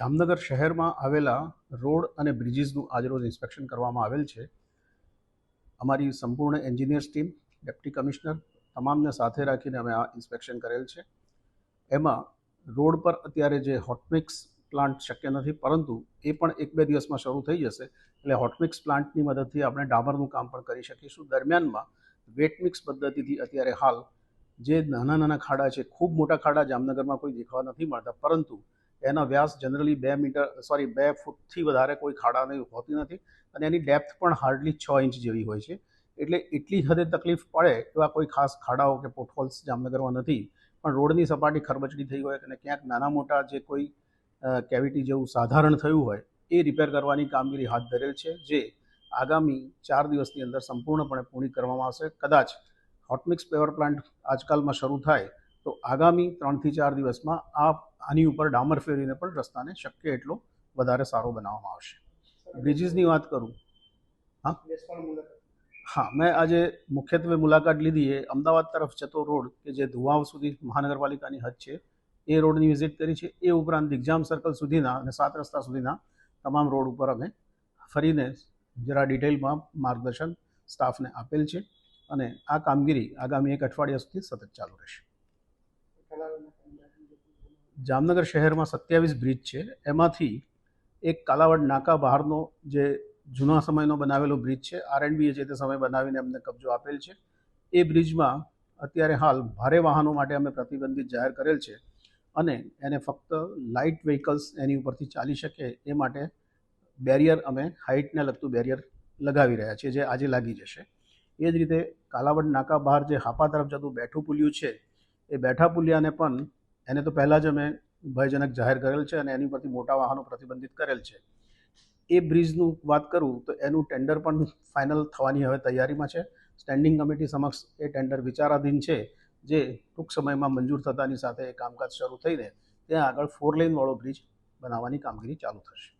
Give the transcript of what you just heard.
જામનગર શહેરમાં આવેલા રોડ અને બ્રિજીસનું આજરોજ ઇન્સ્પેક્શન કરવામાં આવેલ છે. અમારી સંપૂર્ણ એન્જિનિયર્સ ટીમ ડેપ્ટી કમિશનર તમામને સાથે રાખીને અમે આ ઇન્સ્પેક્શન કરેલ છે. એમાં રોડ પર અત્યારે જે હોટમિક્સ પ્લાન્ટ શક્ય નથી, પરંતુ એ પણ એક બે દિવસમાં શરૂ થઈ જશે. એટલે હોટમિક્સ પ્લાન્ટની મદદથી આપણે ડામરનું કામ પણ કરી શકીશું. દરમિયાનમાં વેટમિક્સ પદ્ધતિથી અત્યારે હાલ જે નાના નાના ખાડા છે, ખૂબ મોટા ખાડા જામનગરમાં કોઈ દેખવા નથી મળતા, પરંતુ એનો વ્યાસ જનરલી બે મીટર સોરી બે ફૂટથી વધારે કોઈ ખાડાની હોતી નથી. અને એની ડેપ્થ પણ હાર્ડલી છ ઇંચ જેવી હોય છે. એટલે એટલી હદે તકલીફ પડે એવા કોઈ ખાસ ખાડાઓ કે પોટહોલ્સ જામનગરમાં નથી. પણ રોડની સપાટી ખરબચડી થઈ હોય અને ક્યાંક નાના મોટા જે કોઈ કેવિટી જેવું સાધારણ થયું હોય, એ રિપેર કરવાની કામગીરી હાથ ધરેલ છે, જે આગામી ચાર દિવસની અંદર સંપૂર્ણપણે પૂરી કરવામાં આવશે. કદાચ હોટમિક્સ પેવર પ્લાન્ટ આજકાલમાં શરૂ થાય તો આગામી ત્રણથી ચાર દિવસમાં આ આની ઉપર ડામર ફેરીને પણ રસ્તાને શક્ય એટલો વધારે સારો બનાવવામાં આવશે. બ્રિજીસની વાત કરું? હા? હા, મેં આજે મુખ્યત્વે મુલાકાત લીધી એ અમદાવાદ તરફ જતો રોડ કે જે ધુવાવ સુધી મહાનગરપાલિકાની હદ છે, એ રોડની વિઝિટ કરી છે. એ ઉપરાંત દિગ્જામ સર્કલ સુધીના અને સાત રસ્તા સુધીના તમામ રોડ ઉપર અમે ફરીને જરા ડિટેલમાં માર્ગદર્શન સ્ટાફને આપેલ છે અને આ કામગીરી આગામી એક અઠવાડિયા સુધી સતત ચાલુ રહેશે. જામનગર શહેરમાં સત્યાવીસ બ્રિજ છે. એમાંથી એક કાલાવડ નાકા બહારનો જે જૂના સમયનો બનાવેલો બ્રિજ છે આરએનબીએ જે તે સમય બનાવીને અમને કબજો આપેલ છે. એ બ્રિજમાં અત્યારે હાલ ભારે વાહનો માટે અમે પ્રતિબંધિત જાહેર કરેલ છે અને એને ફક્ત લાઇટ વ્હીકલ્સ એની ઉપરથી ચાલી શકે એ માટે બેરિયર અમે હાઇટને લગતું બેરિયર લગાવી રહ્યા છીએ, જે આજે લાગી જશે. એ જ રીતે કાલાવડ નાકા બહાર જે હાપા તરફ જતું બેઠું પુલિયું છે, એ બેઠા પુલિયાને પણ એને તો પહેલાં જ અમે ભયજનક જાહેર કરેલ છે અને એની પરથી મોટા વાહનો પ્રતિબંધિત કરેલ છે. એ બ્રિજનું વાત કરું તો એનું ટેન્ડર પણ ફાઇનલ થવાની હવે તૈયારીમાં છે. સ્ટેન્ડિંગ કમિટી સમક્ષ એ ટેન્ડર વિચારાધીન છે જે ટૂંક સમયમાં મંજૂર થતાની સાથે કામકાજ શરૂ થઈને ત્યાં આગળ ફોર લેનવાળો બ્રિજ બનાવવાની કામગીરી ચાલુ થશે.